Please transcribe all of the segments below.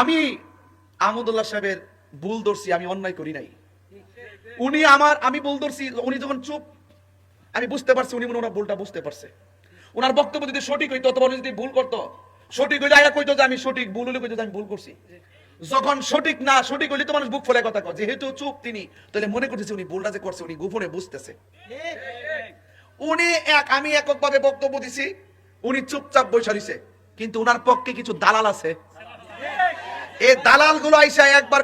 আমি আহমদুল্লাহ সাহেবের ভুল ধরছি, আমি অন্যায় করি নাই। উনি আমার, আমি ভুল ধরছি, উনি যখন চুপ, আমি বুঝতে পারছি, উনি মনে ওনার ভুলটা বুঝতে পারছে। ওনার বক্তব্য যদি সঠিক হইতো, অথবা যদি ভুল করতো, সঠিক হইলে আয়া কইতো যে আমি সঠিক, ভুল হলে কইতো যে আমি ভুল করছি। যখন সঠিক না, সঠিক হইলে তো মানুষ বুক ফলে কথা কয়, যেহেতু চুপ তিনি, তাহলে মনে করতেছে উনি ভুলটা যে করছে, উনি গোপনে বুঝতেছে। উনি এক, আমি এককভাবে বক্তব্য দিছি, উনি চুপচাপ বৈশা রইছে, কিন্তু উনার পক্ষে কিছু দালাল আছে এই আইসা একবার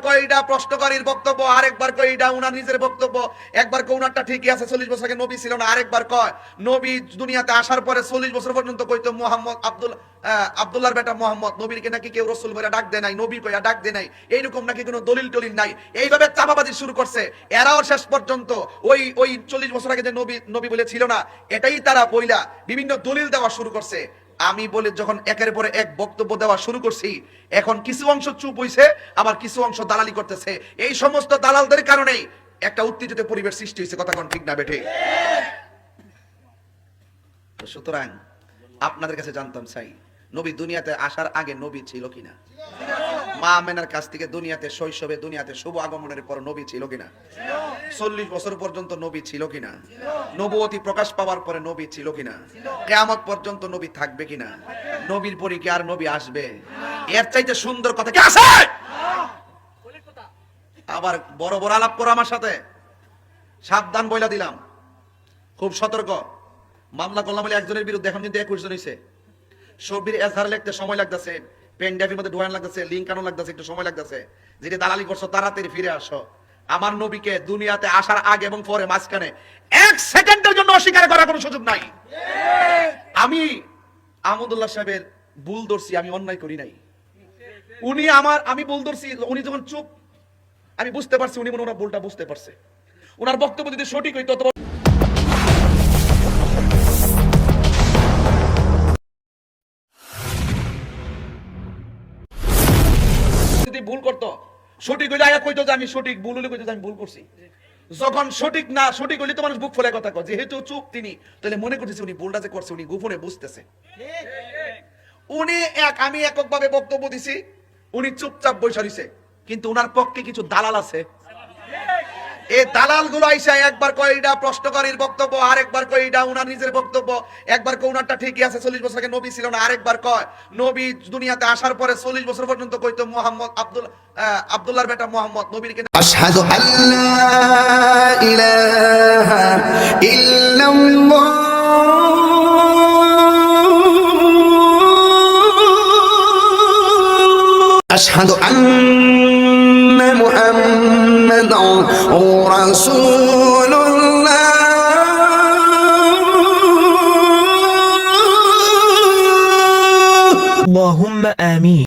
বক্তব্য, আরেকবার উনার নিজের বক্তব্য, একবার উনারটা ঠিকই আছে, চল্লিশ বছর আগে নবী ছিল না, আরেকবার কয় নবী দুনিয়াতে আসার পরে চল্লিশ বছর পর্যন্ত কইতো মোহাম্মদ আব্দুল আব্দুল্লাহর বেটা মোহাম্মদ নাকি কেউ ডাক দেয় নাই, নবী কইয়া ডাক দেয় নাই, এইরকম নাকি কোনো দলিল টলিল নাই। এইভাবে চাপাবাজি শুরু করছে, এরাও শেষ পর্যন্ত ওই ওই চল্লিশ বছর আগে যে নবী নবী বলে ছিল না, এটাই তারা বইলা বিভিন্ন দলিল দেওয়া শুরু করছে। আমি বলে যখন একের পরে এক বক্তব্য দেওয়া শুরু করছি, এখন কিছু অংশ চুপ হইছে, আবার কিছু অংশ দালালি করতেছে। এই সমস্ত দালালদের কারণেই একটা উত্তেজিত পরিবেশ সৃষ্টি হয়েছে কথা কোন ঠিক না বেঠে? সুতরাং আপনাদের কাছে জানতাম চাই নবী দুনিয়াতে আসার আগে নবী ছিল কিনা? মা মেনার কাছ থেকে দুনিয়াতে শৈশবে, দুনিয়াতে শুভ আগমনের পর নবী ছিল কিনা? চল্লিশ বছর পর্যন্ত নবী ছিল কিনা? নবতী প্রকাশ পাওয়ার পরে নবী ছিল কিনা? কেয়ামত পর্যন্ত নবী থাকবে কিনা? নবীর পরে কি আর নবী আসবে? এর চাইতে সুন্দর কথা কি আছে? আবার বড় বড় আলাপ করো আমার সাথে। সাবধান বইলা দিলাম। খুব সতর্ক। মামলা করলাম একজনের বিরুদ্ধে, এখন কিন্তু একুশ জন হয়েছে সবির এজহার লিখতে সময় লাগতেছে। পেন মধ্যে ঢোয়ান লাগতেছে লিঙ্ক আনো লাগতেছে, একটু সময় লাগতেছে। যেটা দালালি করছ তাড়াতাড়ি ফিরে আসো। আমার নবীকে দুনিয়াতে আসার আগে এবং পরে মাঝখানে এক সেকেন্ডের জন্য অস্বীকার করার কোনো সুযোগ নাই। আমি আহমদুল্লাহ সাহেবের ভুল ধরছি, আমি অন্যায় করি নাই। উনি আমার, আমি ভুল ধরছি, উনি যখন চুপ, আমি বুঝতে পারছি, উনি মনে ওনার ভুলটা বুঝতে পারছে। ওনার বক্তব্য যদি সঠিক হইতো যদি ভুল করতো, সঠিক হইলে আগে কইতো যে আমি সঠিক, ভুল হইলে কইতো যে আমি ভুল করছি। যখন সঠিক না, সঠিক হইলে তো মানুষ বুক ফলে কথা কয়, যেহেতু চুপ তিনি, তাহলে মনে করতেছে উনি ভুলটা যে করছে, উনি গোপনে বুঝতেছে। উনি এক, আমি এককভাবে বক্তব্য দিছি, উনি চুপচাপ বৈশা রইছে, কিন্তু উনার পক্ষে কিছু দালাল আছে এই দালাল গুলো আইসা একবার কয় এটা প্রশ্নকারীর বক্তব্য আরেকবার কয় এটা উনার নিজের বক্তব্য একবার কয় উনারটা ঠিকই আছে চল্লিশ বছর আগে নবী ছিল না আরেকবার কয় নবী দুনিয়াতে আসার পরে চল্লিশ বছর পর্যন্ত কইতো মোহাম্মদ আব্দুল আহ, আব্দুল্লাহর বেটা মোহাম্মদ নবীরকে أشهد أن لا إله إلا الله أشهد أن محمدا رسول الله. اللهم آمين.